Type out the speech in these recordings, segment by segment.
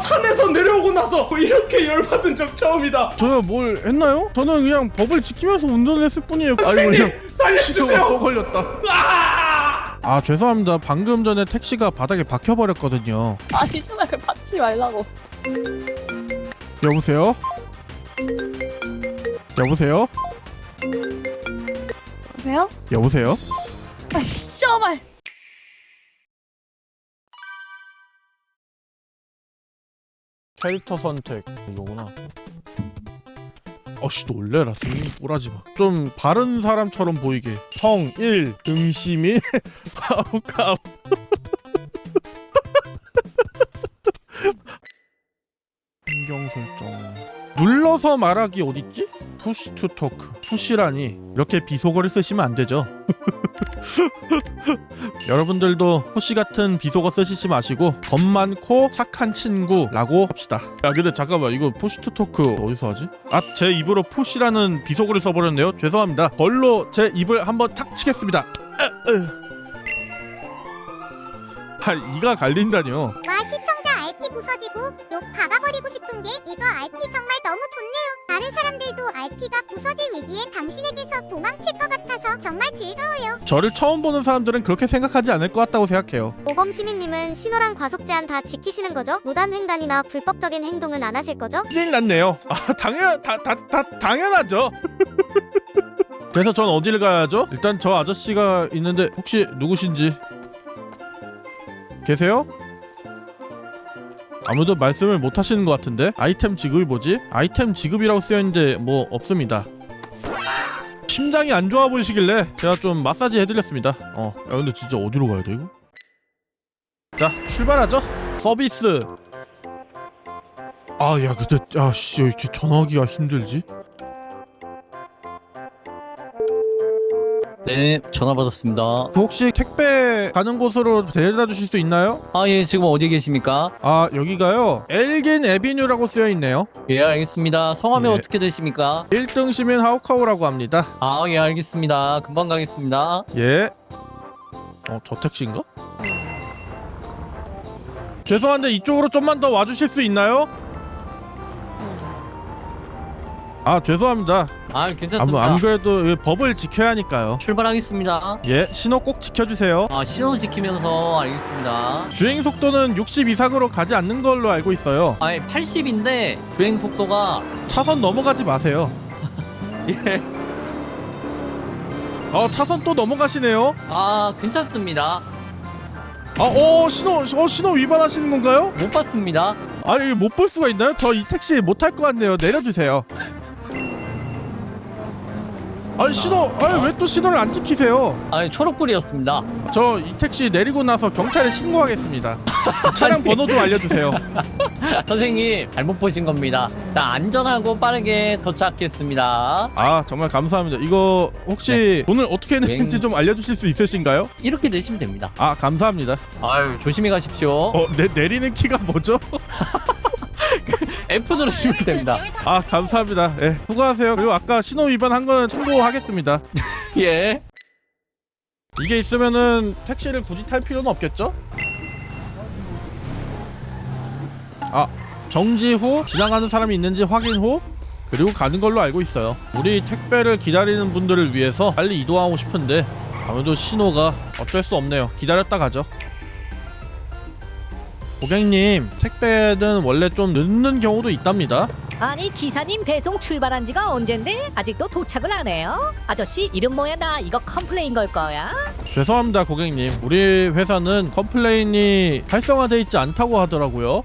산에서 내려오고 나서 이렇게 열받은 적 처음이다. 저요 뭘 했나요? 저는 그냥 법을 지키면서 운전을 했을 뿐이에요. 아이고 선생님 그냥 또 살려주세요. 걸렸다. 아! 아 죄송합니다. 방금 전에 택시가 바닥에 박혀버렸거든요. 아니 슈마를 받지 말라고. 여보세요? 여보세요? 보세요? 여보세요? 아 슈말. 캐릭터 선택 이거구나. 어씨 놀래라 승인 꼬라지 마. 좀 바른 사람처럼 보이게. 성 1, 등심이 가우가우. 환경 설정. 눌러서 말하기 어딨지? 푸시 투 토크. 푸시라니 이렇게 비속어를 쓰시면 안 되죠. 여러분들도 푸시 같은 비속어 쓰시지 마시고 겁 많고 착한 친구라고 합시다. 야 근데 잠깐만 이거 투 토크 어디서 하지? 아 제 입으로 푸시라는 비속어를 써버렸네요. 죄송합니다. 걸로 제 입을 한번 탁 치겠습니다. 아 이가 시청자 RP 부서지고 욕 박아버리고 싶은 게 이거 RP 정말 너무 좋네요. 다른 사람들도 RP가 부서질 위기에 당신에게서 도망칠 것 같아서 정말 즐거워요. 저를 처음 보는 사람들은 그렇게 생각하지 않을 것 같다고 생각해요. 모범 시민님은 신호랑 과속 제한 다 지키시는 거죠? 무단 횡단이나 불법적인 행동은 안 하실 거죠? 큰일 났네요. 아 당연 다 다 다 당연하죠. 그래서 전 어디를 가야죠? 일단 저 아저씨가 있는데 혹시 누구신지 계세요? 아무도 말씀을 못 하시는 것 같은데 아이템 지급이 뭐지? 아이템 지급이라고 쓰여 있는데 뭐 없습니다. 심장이 안 좋아 보이시길래 제가 좀 마사지 해드렸습니다. 어, 야 근데 진짜 어디로 가야 돼 이거? 자 출발하죠. 서비스 아, 야, 근데 아, 씨, 왜 이렇게 전화하기가 힘들지? 네, 전화 받았습니다. 그 혹시 택배 가는 곳으로 데려다 주실 수 있나요? 아, 예, 지금 어디 계십니까? 아, 여기가요. 엘긴 에비뉴라고 쓰여 있네요. 예, 알겠습니다. 성함이 예. 어떻게 되십니까? 1등 시민 하우카우라고 합니다. 아, 예, 알겠습니다. 금방 가겠습니다. 예. 어, 저 택시인가? 죄송한데 이쪽으로 좀만 더 와주실 수 있나요? 아, 죄송합니다. 아, 안, 괜찮습니다. 안 그래도 이 법을 지켜야 하니까요. 출발하겠습니다. 예, 신호 꼭 지켜주세요. 아, 신호 지키면서 알겠습니다. 주행 속도는 60 이상으로 가지 않는 걸로 알고 있어요. 아, 80인데 주행 속도가 차선 넘어가지 마세요. 예. 어 차선 또 넘어가시네요. 아, 괜찮습니다. 아, 어 신호 어 신호 위반하시는 건가요? 못 봤습니다. 아니 못 볼 수가 있나요? 저 이 택시 못 탈 것 같네요. 내려주세요. 아니 신호 아니 왜 또 신호를 안 지키세요? 아, 초록불이었습니다. 저 이 택시 내리고 나서 경찰에 신고하겠습니다. 차량 번호 좀 알려주세요. 선생님, 잘못 보신 겁니다. 자, 안전하고 빠르게 도착했습니다. 아 정말 감사합니다. 이거 혹시 돈을 어떻게 내는지 맹- 좀 알려주실 수 있으신가요? 이렇게 내시면 됩니다. 아 감사합니다. 아유, 조심히 가십시오. 어 내, 내리는 키가 뭐죠? F 누르시면 됩니다. 아 감사합니다. 예 수고하세요. 그리고 아까 신호 위반한 건 신고하겠습니다. 예. 이게 있으면은 택시를 굳이 탈 필요는 없겠죠? 아 정지 후 지나가는 사람이 있는지 확인 후 그리고 가는 걸로 알고 있어요. 우리 택배를 기다리는 분들을 위해서 빨리 이동하고 싶은데 아무래도 신호가 어쩔 수 없네요. 기다렸다 가죠. 고객님 택배는 원래 좀 늦는 경우도 있답니다. 아니 기사님 배송 출발한 지가 언젠데 아직도 도착을 안 해요? 아저씨 이름 뭐야 나 이거 컴플레인 걸 거야? 죄송합니다 고객님 우리 회사는 컴플레인이 활성화돼 있지 않다고 하더라고요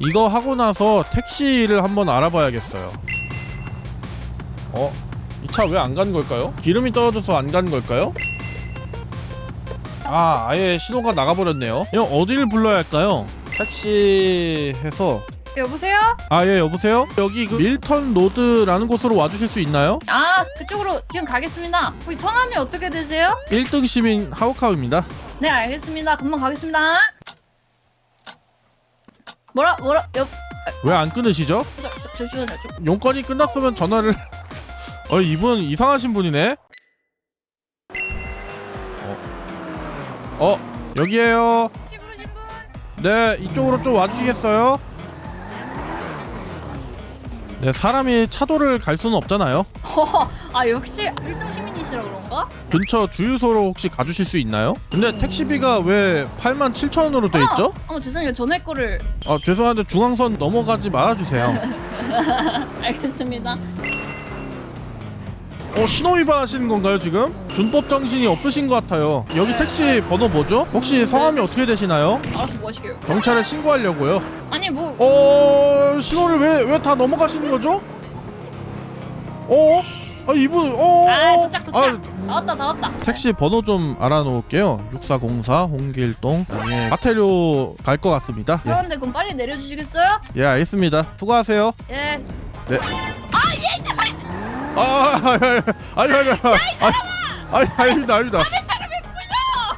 이거 하고 나서 택시를 한번 알아봐야겠어요 어? 이 차 왜안 가는 걸까요? 기름이 떨어져서 안 가는 걸까요? 아 아예 신호가 나가버렸네요 이거 어디를 불러야 할까요? 택시 해서 여보세요? 아 예 여보세요? 여기 그 밀턴 로드라는 곳으로 와주실 수 있나요? 아 그쪽으로 지금 가겠습니다. 혹시 성함이 어떻게 되세요? 1등 시민 하우카우입니다 네 알겠습니다. 금방 가겠습니다. 뭐라 뭐라 여 왜 안 끊으시죠? 저, 저, 잠시만요. 저, 용건이 끝났으면 전화를 어 이분 이상하신 분이네 어, 어 여기에요 혹시 부르신 분? 네 이쪽으로 좀 와주시겠어요? 네 사람이 차도를 갈 수는 없잖아요 아 역시 1등 시민이시라 그런가? 근처 주유소로 혹시 가주실 수 있나요? 근데 택시비가 왜 8만 7천 원으로 돼 있죠? 어 죄송해요 전에 거를 아 죄송한데 중앙선 넘어가지 말아주세요 알겠습니다 어 신호 위반 하시는 건가요 지금? 준법 정신이 없으신 것 같아요 여기 택시 번호 뭐죠? 혹시 성함이 어떻게 되시나요? 알아서 뭐 하시게요 경찰에 신고하려고요 아니 뭐 어 신호를 왜 왜 다 넘어가시는 거죠? 어? 아 이분 어? 아, 도착, 도착. 아, 나왔다 나왔다 택시 번호 좀 알아놓을게요 6404 홍길동 예, 마테료 갈 것 같습니다 예, 그런데 그럼 빨리 내려주시겠어요? 예 알겠습니다 수고하세요 예 아, 아니 아니 아니 아니 아니 아닙니다 아닙니다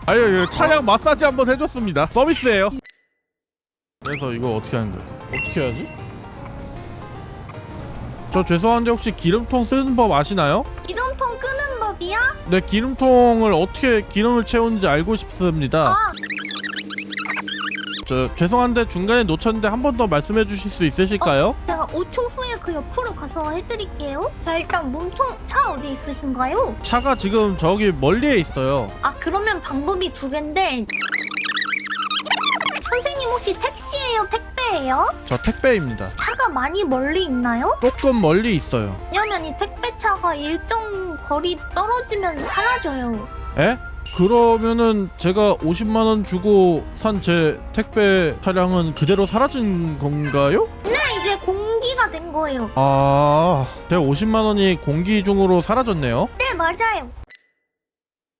아니 아니 차량 마사지 한번 해줬습니다 서비스예요 그래서 이거 어떻게 하는 거야 어떻게 해야지? 저 죄송한데 혹시 기름통 쓰는 법 아시나요? 기름통 끄는 법이요? 네 기름통을 어떻게 기름을 채우는지 알고 싶습니다 아, 저 죄송한데 중간에 놓쳤는데 한 번 더 말씀해 주실 수 있으실까요? 제가 5초 후에 그 옆으로 가서 해드릴게요. 자, 일단 몸통 차 어디 있으신가요? 차가 지금 저기 멀리에 있어요 아, 그러면 방법이 두 개인데. 선생님 혹시 택시예요? 택배예요? 저 택배입니다 차가 많이 멀리 있나요? 조금 멀리 있어요 왜냐면 이 택배차가 일정 거리 떨어지면 사라져요. 에? 그러면은 제가 50만 원 주고 산 제 택배 차량은 그대로 사라진 건가요? 네, 공기가 된 거예요. 아, 제 50만 원이 공기 중으로 사라졌네요. 네, 맞아요.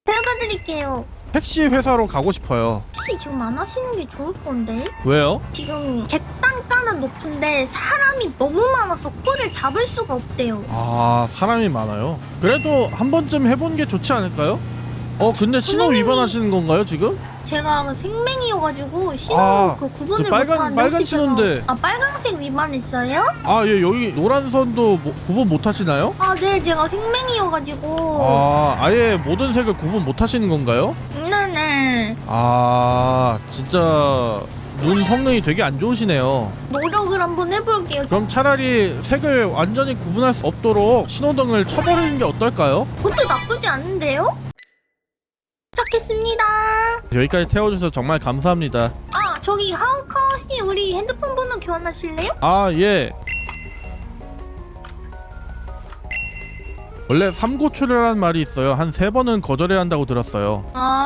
배워드릴게요. 택시 회사로 가고 싶어요. 혹시 지금 안 하시는 게 좋을 건데? 왜요? 지금 객단가는 높은데 사람이 너무 많아서 코를 잡을 수가 없대요. 아, 사람이 많아요. 그래도 한 번쯤 해본 게 좋지 않을까요? 어, 근데 신호 선생님이- 위반하시는 건가요 지금? 제가 생맹이어가지고 신호 아, 그 구분을 그 빨간- 못하는데 빨간 혹시 제가- 신호인데. 아 빨간색 위반했어요? 아, 예, 여기 노란 선도 뭐- 구분 못 하시나요? 아 네 제가 생맹이어가지고 아, 아예 모든 색을 구분 못 하시는 건가요? 네네 아, 진짜 눈 성능이 되게 안 좋으시네요. 노력을 한번 해볼게요. 그럼 차라리 색을 완전히 구분할 수 없도록 신호등을 쳐버리는 게 어떨까요? 그것도 나쁘지 않은데요? 도착했습니다. 여기까지 태워주셔서 정말 감사합니다. 아 저기 하우카우 씨 우리 핸드폰 번호 교환하실래요? 아, 예. 원래 삼고초려라는 말이 있어요. 한 세 번은 거절해야 한다고 들었어요. 아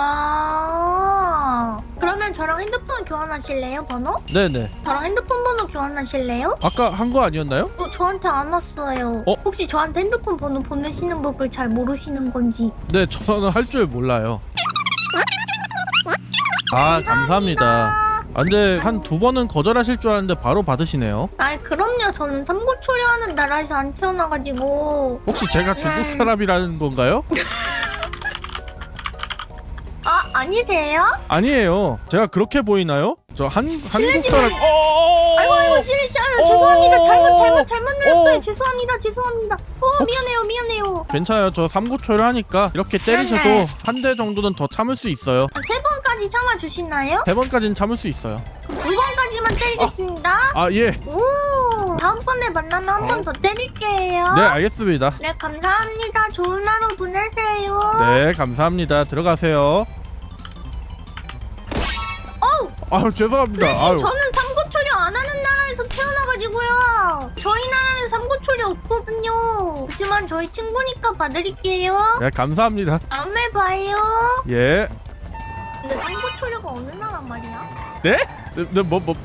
그러면 저랑 핸드폰 교환하실래요 번호? 네네. 저랑 핸드폰 번호 교환하실래요? 아까 한 거 아니었나요? 어, 저한테 안 왔어요. 어? 혹시 저한테 핸드폰 번호 보내시는 법을 잘 모르시는 건지. 네, 저는 할 줄 몰라요. 아, 감사합니다. 아, 근데 한두 번은 거절하실 줄 알았는데 바로 받으시네요. 아, 그럼요. 저는 삼고초려하는 나라에서 안 태어나가지고. 혹시 제가 중국 네. 사람이라는 건가요? 아, 아니세요? 아니에요. 제가 그렇게 보이나요? 저 한 한국 사람. 어. 아이고, 아이고, 아유, 어. 죄송합니다. 잘못, 잘못, 잘못 눌렀어요. 어. 죄송합니다. 죄송합니다. 어, 미안해요, 미안해요. 괜찮아요. 저 삼고초를 하니까 이렇게 때리셔도 네네. 한대 정도는 더 참을 수 있어요. 아, 세 번 까지 참아 주시나요? 세 번까지는 참을 수 있어요. 그럼 두 번까지만 때리겠습니다. 아 예. 오, 다음번에 만나면 한 번 더 때릴게요. 네 알겠습니다. 네, 감사합니다. 좋은 하루 보내세요. 네 감사합니다. 들어가세요. 어우! 아유 죄송합니다. 네, 아유. 저는 삼고초려 안 하는 나라에서 태어나가지고요. 저희 나라는 삼고초려 없거든요. 하지만 저희 친구니까 봐드릴게요. 네 감사합니다. 다음에 봐요. 예. 근데 삼고초려가 어느 나라 말이야? 네? 네, 뭐, 뭐.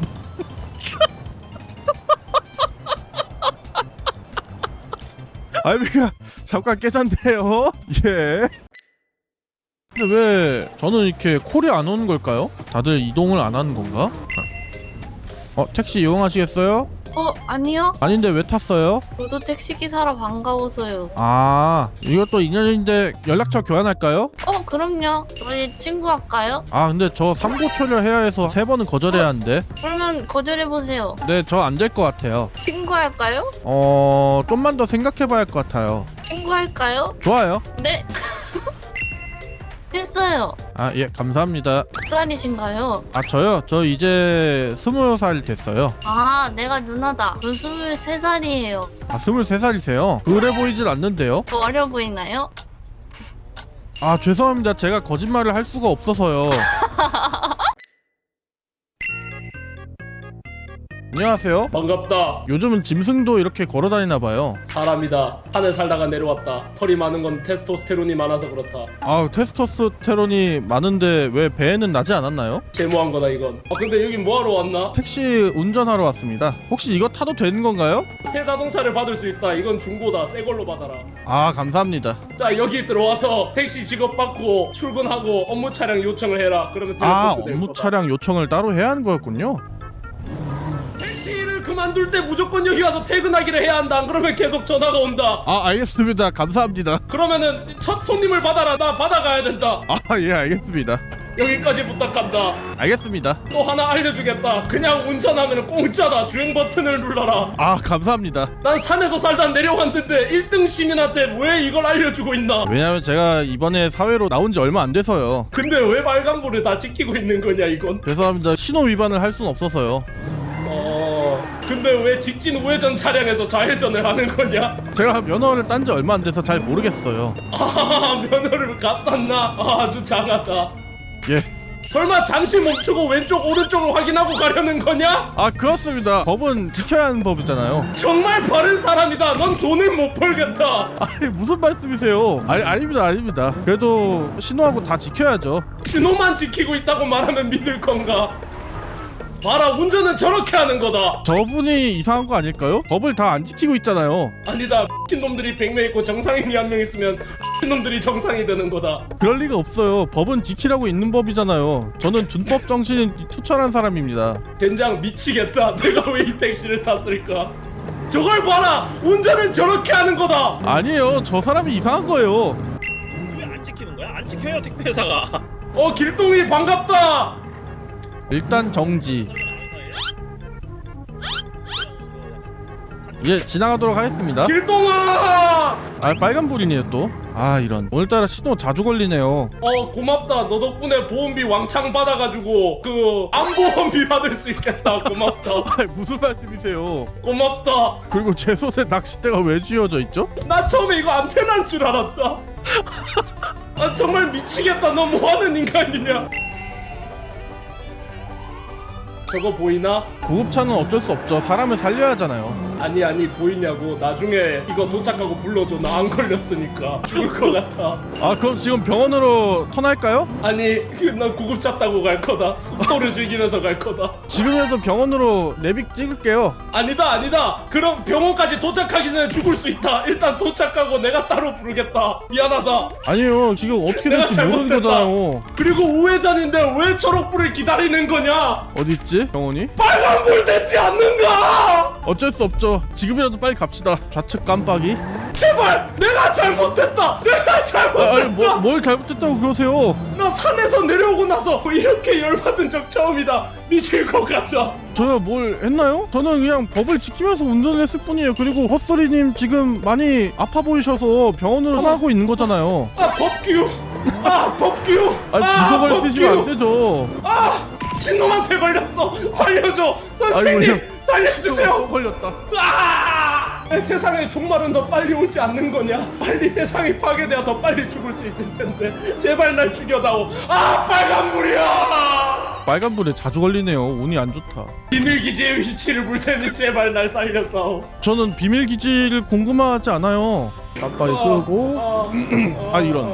아이비가 잠깐 깨졌는데요. 예. 근데 왜 저는 이렇게 콜이 안 오는 걸까요? 다들 이동을 안 하는 건가? 어 택시 이용하시겠어요? 어, 아니요. 아닌데 왜 탔어요? 저도 택시 기사라 반가워서요. 아 이것도 인연인데 연락처 교환할까요? 어, 그럼요. 저희 친구 할까요? 아 근데 저 삼고초려 해야 해서 세 번은 거절해야 하는데 그러면 거절해보세요. 네 저 안 될 것 같아요 친구 할까요? 어 좀만 더 생각해봐야 할 것 같아요 친구 할까요? 좋아요 네. 했어요. 아 예 감사합니다 몇 살이신가요? 아 저요? 저 이제 스무 살 됐어요 아, 내가 누나다. 저 23살이에요. 아 스물세 살이세요? 그래 보이진 않는데요? 저 어려 보이나요? 아 죄송합니다. 제가 거짓말을 할 수가 없어서요 안녕하세요 반갑다. 요즘은 짐승도 이렇게 걸어 다니나 봐요 사람이다. 산에 살다가 내려왔다. 털이 많은 건 테스토스테론이 많아서 그렇다. 아 테스토스테론이 많은데 왜 배에는 나지 않았나요? 제모한 거다 이건. 아 근데 여긴 뭐하러 왔나? 택시 운전하러 왔습니다 혹시 이거 타도 되는 건가요? 새 자동차를 받을 수 있다. 이건 중고다. 새 걸로 받아라. 아 감사합니다 자 여기 들어와서 택시 직업 받고 출근하고 업무 차량 요청을 해라. 그러면 아 텔레포트 될 업무 거다. 차량 요청을 따로 해야 하는 거였군요 그만둘 때 무조건 여기 와서 퇴근하기를 해야 한다. 안 그러면 계속 전화가 온다. 아 알겠습니다 감사합니다 그러면은 첫 손님을 받아라. 나 받아가야 된다. 아 예 알겠습니다 여기까지 부탁한다. 알겠습니다 또 하나 알려주겠다. 그냥 운전하면 공짜다. 주행 버튼을 눌러라. 아 감사합니다 난 산에서 살다 내려왔는데 1등 시민한테 왜 이걸 알려주고 있나? 왜냐면 제가 이번에 사회로 나온 지 얼마 안 돼서요 근데 왜 빨간불을 다 지키고 있는 거냐 이건? 죄송합니다 신호 위반을 할 수는 없어서요 어... 근데 왜 직진 우회전 차량에서 좌회전을 하는 거냐? 제가 면허를 딴 지 얼마 안 돼서 잘 모르겠어요. 아 면허를 놔 아, 아주 장하다. 예. 설마 잠시 멈추고 왼쪽 오른쪽을 확인하고 가려는 거냐? 아 그렇습니다. 법은 지켜야 하는 법이잖아요. 정말 바른 사람이다. 넌 돈을 못 벌겠다. 아니 무슨 말씀이세요? 아니 아닙니다 아닙니다. 그래도 신호하고 다 지켜야죠. 신호만 지키고 있다고 말하면 믿을 건가? 봐라 운전은 저렇게 하는 거다. 저분이 이상한 거 아닐까요? 법을 다 안 지키고 있잖아요. 아니다 미친놈들이 100명 있고 정상인이 한 명 있으면 미친놈들이 정상이 되는 거다. 그럴 리가 없어요. 법은 지키라고 있는 법이잖아요. 저는 준법 정신이 투철한 사람입니다. 젠장 미치겠다. 내가 왜 이 택시를 탔을까? 저걸 봐라! 운전은 저렇게 하는 거다! 아니에요. 저 사람이 이상한 거예요. 왜 안 지키는 거야? 안 지켜요 택배 회사가. 어 길동이 반갑다 일단 정지. 예 지나가도록 하겠습니다. 길동아! 아 빨간불이네요 또아 이런. 오늘따라 신호 자주 걸리네요. 어 고맙다. 너 덕분에 보험비 왕창 받아가지고 그 안보험비 받을 수 있겠다. 고맙다. 아 무슨 말씀이세요? 고맙다. 그리고 제 손에 낚싯대가 왜 쥐어져 있죠? 나 처음에 이거 안테나인 줄 알았다. 아 정말 미치겠다. 너 뭐하는 인간이냐 저거 보이나? 구급차는 어쩔 수 없죠 사람을 살려야 하잖아요 아니 아니 보이냐고. 나중에 이거 도착하고 불러줘. 나 안 걸렸으니까. 죽을 것 같아. 아 그럼 지금 병원으로 턴할까요? 아니 그나 구급차 타고 갈 거다. 속도를 즐기면서 갈 거다. 지금이라도 병원으로 내빅 찍을게요. 아니다 아니다. 그럼 병원까지 도착하기 전에 죽을 수 있다. 일단 도착하고 내가 따로 부르겠다. 미안하다. 아니요 지금 어떻게 내가 될지 모르는 잘못했다. 거잖아요. 그리고 우회전인데 왜 초록불을 기다리는 거냐? 어디 있지 병원이? 빨간불 되지 않는가? 어쩔 수 없죠 지금이라도 빨리 갑시다. 좌측 깜빡이. 제발! 내가 잘못했다! 내가 잘못했다! 아, 아니 뭐, 뭘 잘못했다고 그러세요? 나 산에서 내려오고 나서 이렇게 열받은 적 처음이다. 미칠 것 같아. 저요 뭘 했나요? 저는 그냥 법을 지키면서 운전을 했을 뿐이에요. 그리고 헛소리님 지금 많이 아파 보이셔서 병원으로 떠나고 있는 거잖아요. 아 법규 아 법규 아니 비속을 쓰시면 안 되죠. 아 친놈한테 걸렸어. 살려줘. 선생님! 그냥- 살려주세요. 걸렸다. 아! 세상에 종말은 더 빨리 오지 않는 거냐? 빨리 세상이 파괴되어 더 빨리 죽을 수 있을 텐데. 제발 날 죽여다오. 아 빨간불이야! 빨간불에 자주 걸리네요. 운이 안 좋다. 비밀기지의 위치를 볼 테니 제발 날 살려다오. 저는 비밀기지를 궁금하지 않아요. 깜빡이 끄고. 아, 이런.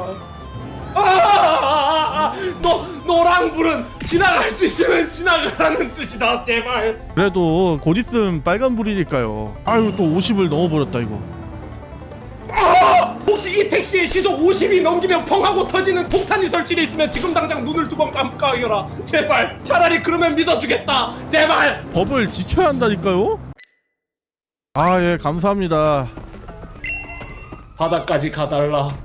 아, 아, 아, 아, 너 노랑불은 지나갈 수 있으면 지나가라는 뜻이다 제발. 그래도 곧 있으면 빨간불이니까요. 아유 또 50을 넘어버렸다 이거. 혹시 이 택시에 시속 50이 넘기면 펑하고 터지는 폭탄이 설치돼 있으면 지금 당장 눈을 두 번 깜빡여라. 제발 차라리 그러면 믿어주겠다. 제발. 법을 지켜야 한다니까요? 아 예 감사합니다. 바다까지 가달라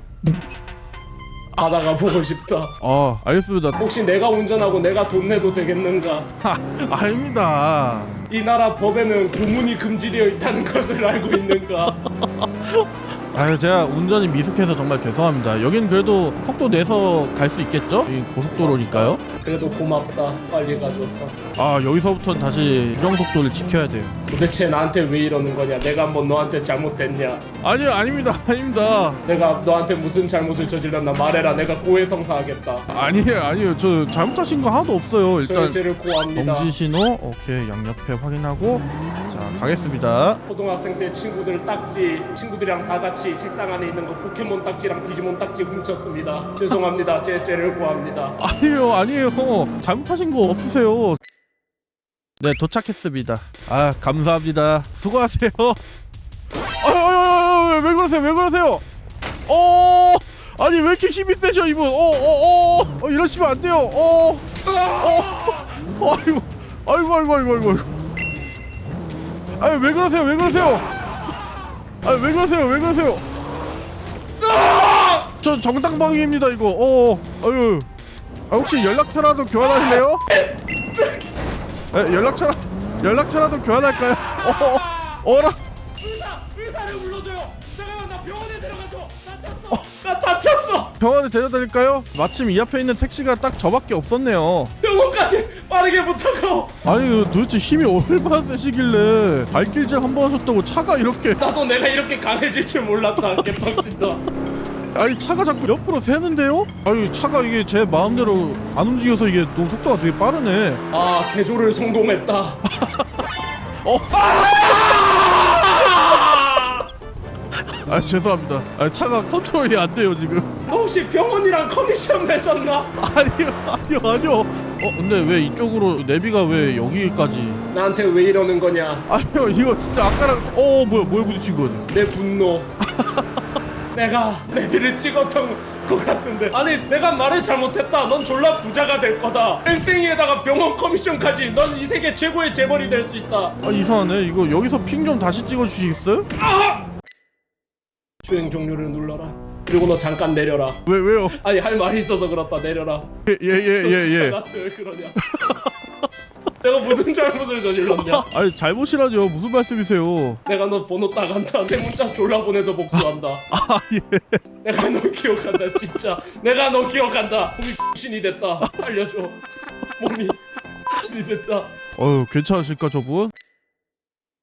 바다가 보고 싶다. 아 알겠습니다. 혹시 내가 운전하고 내가 돈 내도 되겠는가? 하, 아닙니다. 이 나라 법에는 고문이 금지되어 있다는 것을 알고 있는가 아유 제가 운전이 미숙해서 정말 죄송합니다. 여긴 그래도 속도 내서 갈 수 있겠죠? 이 고속도로니까요. 그래도 고맙다 빨리 가줘서 아 여기서부터는 다시 규정 속도를 지켜야 돼요. 도대체 나한테 왜 이러는 거냐 내가 뭐 너한테 잘못됐냐 아니요 아닙니다 아닙니다. 내가 너한테 무슨 잘못을 저질렀나 말해라 내가 고해성사하겠다 아니에요 아니에요 저 잘못하신 거 하나도 없어요. 일단 저의 죄를 고합니다 정지 신호 오케이 양옆에 확인하고 자 가겠습니다. 초등학생 때 친구들 딱지 친구들이랑 다 같이 책상 안에 있는 거 포켓몬 딱지랑 디지몬 딱지 훔쳤습니다 죄송합니다 제 죄를 고합니다 아니에요 아니에요 잘못하신 거 없으세요. 네 도착했습니다. 아 감사합니다. 수고하세요. 아유 왜 그러세요 왜 그러세요? 어 아니 왜 이렇게 힘이 세셔 이분? 어 어 어 어, 어, 이러시면 안 돼요. 어 어, 아이고 아이고 아이고 아이고 아이고. 아유 왜 그러세요 왜 그러세요? 아왜 그러세요 왜 그러세요? 저 정당방위입니다 이거. 어 아유. 아, 혹시 연락처라도 교환하실래요? 에, 연락처 연락처라도 교환할까요? 어, 어, 어라 의사! 의사를 불러줘요 잠깐만 나 병원에 데려가줘 다쳤어 나 다쳤어 병원에 데려드릴까요? 마침 이 앞에 있는 택시가 딱 저밖에 없었네요. 빠르게 부탁하오 아니 그 도대체 힘이 얼마나 세시길래 발길질 한 번 하셨다고 차가 이렇게 나도 내가 이렇게 강해질 줄 몰랐다 개빡친다 아니 차가 자꾸 옆으로 새는데요? 아니 차가 이게 제 마음대로 안 움직여서 이게 너무 속도가 되게 빠르네. 아 개조를 성공했다 아 죄송합니다. 아 차가 컨트롤이 안 돼요 지금. 너 혹시 병원이랑 커미션 맺었나? 아니요 아니요 아니요. 어 근데 왜 이쪽으로 내비가 왜 여기까지? 나한테 왜 이러는 거냐 아니요 이거 진짜 아까랑 어 뭐야 뭐에 부딪힌 거지? 내 분노 내가 내비를 찍었던 것 같은데 아니 내가 말을 잘못했다 넌 졸라 부자가 될 거다 땡땡이에다가 병원 커미션까지 넌 이 세계 최고의 재벌이 될 수 있다 아 이상하네 이거 여기서 핑 좀 다시 찍어주시겠어요? 주행 종료를 눌러라 그리고 너 잠깐 내려라. 왜 왜요? 아니 할 말이 있어서 그렇다. 내려라. 예예예 너 예, 진짜 예. 나한테 왜 그러냐. 내가 무슨 잘못을 저질렀냐. 아니 잘못이라뇨. 무슨 말씀이세요? 내가 너 번호 따간다. 내 문자 졸라 보내서 복수한다. 아 예. 내가 너 기억한다 진짜. 내가 너 기억한다. 몸이 신이 됐다. 살려줘. 몸이 신이 됐다. 어유 괜찮으실까 저분?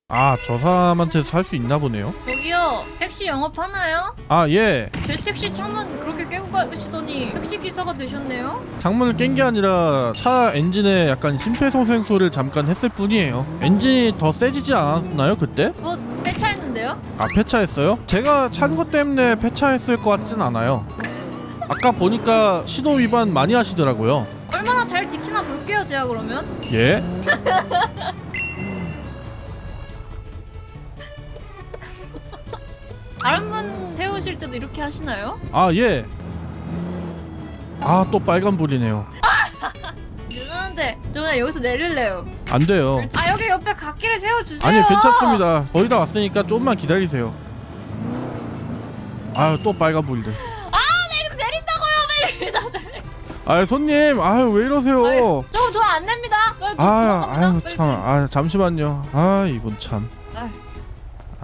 아 저 사람한테 살 수 있나 보네요. 저기요 택시 영업하나요? 아 예. 제 택시 창문 그렇게 깨고 가시더니 택시 기사가 되셨네요? 창문을 깬 게 아니라 차 엔진에 약간 심폐소생술을 잠깐 했을 뿐이에요. 엔진이 더 세지지 않았나요 그때? 그거 폐차했는데요? 아 폐차했어요? 제가 찬 것 때문에 폐차했을 것 같진 않아요. 아까 보니까 신호 위반 많이 하시더라고요. 얼마나 잘 지키나 볼게요 제가 그러면 예? 다른 분 태우실 때도 이렇게 하시나요? 아 예. 아 또 빨간 불이네요. 죄송한데 저 그냥 여기서 내릴래요 안 돼요. 아 여기 옆에 갓길에 세워주세요 아니 괜찮습니다. 거의 다 왔으니까 조금만 기다리세요. 아유 또 빨간 불이네. 내린다고요 내린다 아 손님 아유 왜 이러세요? 저돈안 냅니다 빨리 아 들어갑니다. 아유 빨리, 참 빨리. 아 잠시만요. 아 이분 참.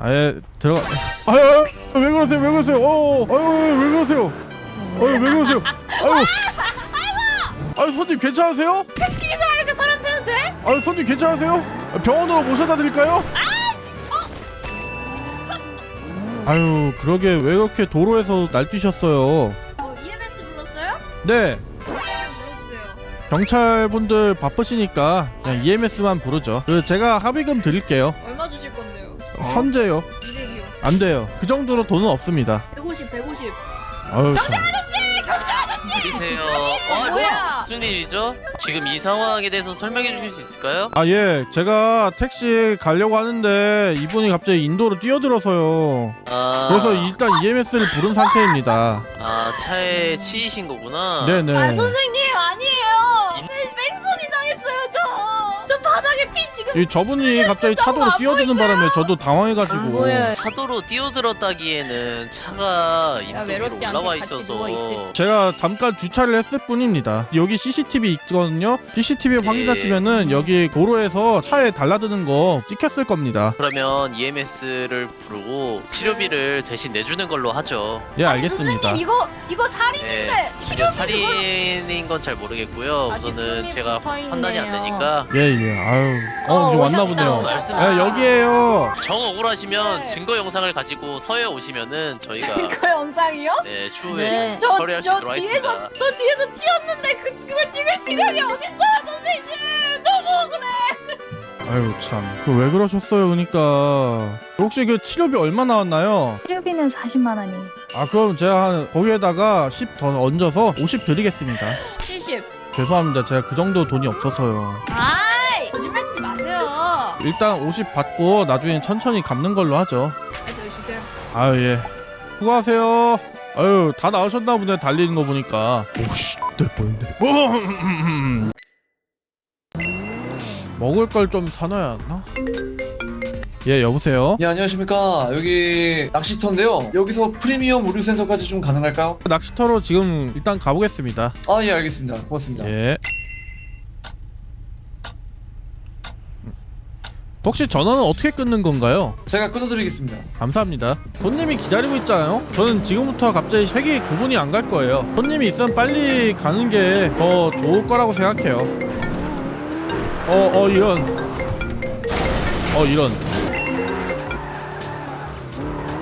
아유. 아예 들어가. 아유 왜 그러세요 왜 그러세요? 어 아유 왜 그러세요? 아유 왜 그러세요? 아유. 아유 손님 괜찮으세요? 택시 기사가 이렇게 사람 패도 돼? 아유 손님 괜찮으세요? 병원으로 모셔다 드릴까요? 아유 그러게 왜 그렇게 도로에서 날뛰셨어요? 뭐 EMS 불렀어요? 네 불러주세요 경찰분들 바쁘시니까 그냥 EMS만 부르죠. 그 제가 합의금 드릴게요. 건데요? 선제요. 200이요 안 돼요. 그 정도로 돈은 없습니다. 150 150 아유 참. 들리세요. 어, 뭐야? 무슨 일이죠? 지금 이 상황에 대해서 설명해 주실 수 있을까요? 아 예, 제가 택시 가려고 하는데 이분이 갑자기 인도로 뛰어들어서요. 아, 그래서 일단 EMS를 부른 상태입니다. 아 차에 치이신 거구나. 네네. 아 선생님 아니에요 뺑소니 당했어요 저 저 바닥에 피 지금 이 저분이 갑자기 차도로 뛰어드는 바람에 저도 당황해가지고 뭐야? 차도로 뛰어들었다기에는 차가 인도 위로 외롭지 않게 올라와 같이 있어서 누워있을 제가 잠깐 주차를 했을 뿐입니다. 여기 CCTV 있거든요. CCTV 예. 확인하시면은 여기 도로에서 차에 달라드는 거 찍혔을 겁니다. 그러면 EMS를 부르고 치료비를 대신 내주는 걸로 하죠. 예, 알겠습니다. 선생님 이거 이거 네, 살인인데 아니요 치료비 살인인 건 잘 모르겠고요. 아직 우선은 제가 붙어있네요. 판단이 안 되니까 예, 예. 아유. 어, 어, 왔나 오셨다, 보네요. 오셨다. 예, 여기에요. 정 억울하시면 네. 증거 영상을 가지고 서해 오시면은 저희가 그 영상이요? 네 추후에 네. 저, 처리할 수저 있도록 뒤에서 하겠습니다. 저 뒤에서 치였는데 그 그걸 찍을 시간이 어딨어요 선생님 너무 억울해 아유, 참. 그 왜 그러셨어요, 그러니까. 혹시 그 치료비 얼마 나왔나요? 치료비는 40만 원이. 아, 그럼 제가 한 거기에다가 10 더 얹어서 50 드리겠습니다. 70 죄송합니다. 제가 그 정도 돈이 없어서요. 아 일단 50 받고 나중에 천천히 갚는 걸로 하죠. 저 주세요 아유 예. 수고하세요. 아유 다 나오셨나 보네 달리는 거 보니까. 오씨 될 뻔했네. 뭐? 먹을 걸 좀 사놔야 하나? 예 여보세요. 예 안녕하십니까 여기 낚시터인데요 여기서 프리미엄 의류 센터까지 좀 가능할까요? 낚시터로 지금 일단 가보겠습니다. 아 예 알겠습니다 고맙습니다 예. 혹시 전화는 어떻게 끊는 건가요? 제가 끊어드리겠습니다 감사합니다. 손님이 기다리고 있잖아요. 저는 지금부터 갑자기 색이 구분이 안 갈 거예요. 손님이 있으면 빨리 가는 게 더 좋을 거라고 생각해요. 어, 어 이런. 어 이런.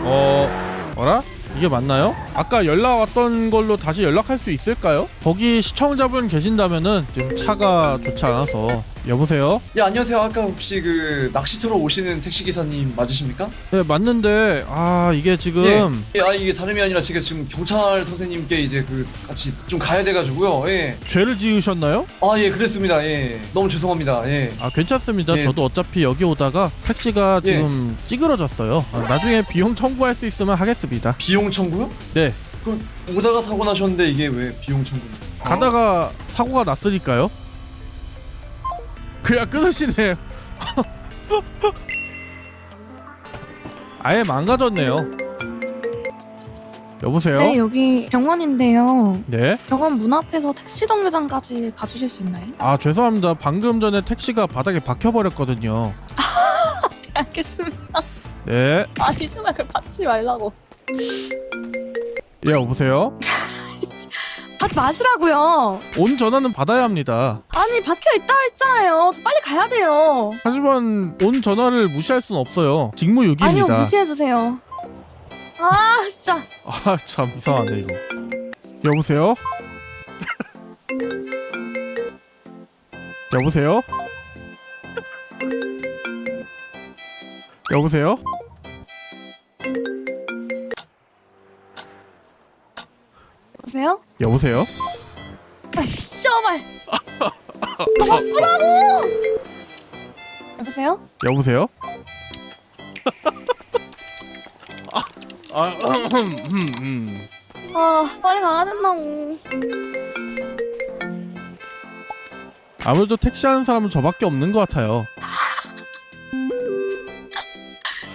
어, 어라? 이게 맞나요? 아까 연락 왔던 걸로 다시 연락할 수 있을까요? 거기 시청자분 계신다면은 지금 차가 좋지 않아서 여보세요? 예 안녕하세요 아까 혹시 그 낚시터로 오시는 택시기사님 맞으십니까? 네 맞는데 아 이게 지금 예, 예, 아 이게 다름이 아니라 제가 지금 경찰 선생님께 이제 그 같이 좀 가야 돼가지고요 죄를 지으셨나요? 예아예 그랬습니다 예 너무 죄송합니다 예 아 괜찮습니다. 예. 저도 어차피 여기 오다가 택시가 예. 지금 찌그러졌어요. 아, 나중에 비용 청구할 수 있으면 하겠습니다. 비용 청구요? 네. 그 오다가 사고 나셨는데 이게 왜 비용 청구입니까? 가다가 사고가 났으니까요. 그냥 끊으시네요. 아예 망가졌네요. 여보세요? 네, 여기 병원인데요. 네? 병원 문 앞에서 택시 정류장까지 가주실 수 있나요? 아 죄송합니다. 방금 전에 택시가 바닥에 박혀버렸거든요. 알겠습니다. 네. 아니, 정말 그 받지 말라고. 예 여보세요? 받지 마시라고요. 온 전화는 받아야 합니다. 아니, 박혀 있다 했잖아요. 저 빨리 가야 돼요. 하지만 온 전화를 무시할 수는 없어요. 아니요, 직무유기입니다. 무시해 주세요. 아, 진짜. 아 참 이상하네 이거. 여보세요? 여보세요? 여보세요? 여보세요? 아, 씨발. 더 바쁘다고! 여보세요? 여보세요? 아, 아, 음, 음, 음. 아, 빨리 가야 된다고. 아무래도 택시 하는 사람은 저밖에 없는 것 같아요.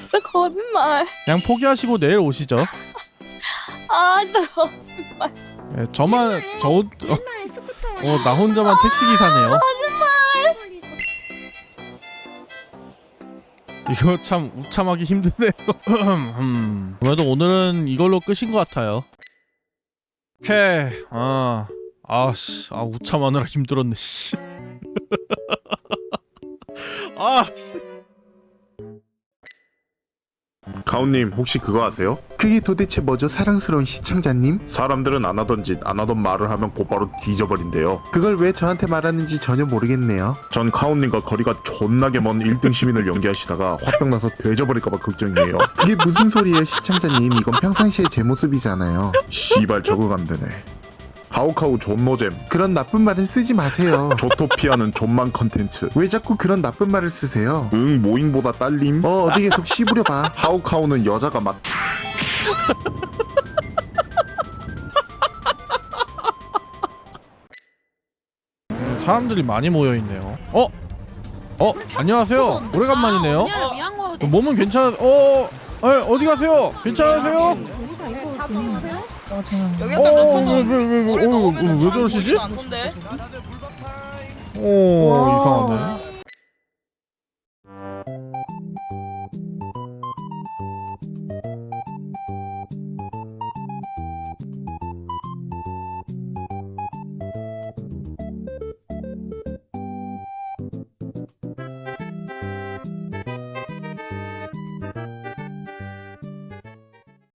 진짜 거짓말. 그냥 포기하시고 내일 오시죠. 아, 진짜 거짓말. 예, 저만 저 어, 어, 나 혼자만 택시 기사네요. 이거 참 우참하기 힘드네요. 음, 그래도 오늘은 이걸로 끝인 것 같아요. 오케이. 아, 아씨, 아 우참하느라 힘들었네. 씨. 아, 씨. 가온님 혹시 그거 아세요? 그게 도대체 뭐죠, 사랑스러운 시청자님? 사람들은 안 하던 짓, 안 하던 말을 하면 곧바로 뒤져버린대요. 그걸 왜 저한테 말하는지 전혀 모르겠네요. 전 카온님과 거리가 존나게 먼 1등 시민을 연기하시다가 화병 나서 되져버릴까봐 걱정이에요. 그게 무슨 소리예요, 시청자님? 이건 평상시의 제 모습이잖아요. 씨발 적응 안 되네. 하우카우 존노잼, 그런 나쁜 말을 쓰지 마세요. 조토피아는 존만 컨텐츠. 왜 자꾸 그런 나쁜 말을 쓰세요? 응 모잉보다 딸림. 어, 어디 계속 씨부려봐. 하우카우는 여자가 맞. 사람들이 많이 모여 있네요. 어? 어 안녕하세요. 오래간만이네요. 언니를 위한 거 어, 몸은 괜찮? 어 에, 어디 가세요? 괜찮으세요? 어, 왜왜왜왜 왜, 왜, 왜, 왜, 왜 저러시지? 오 이상하네.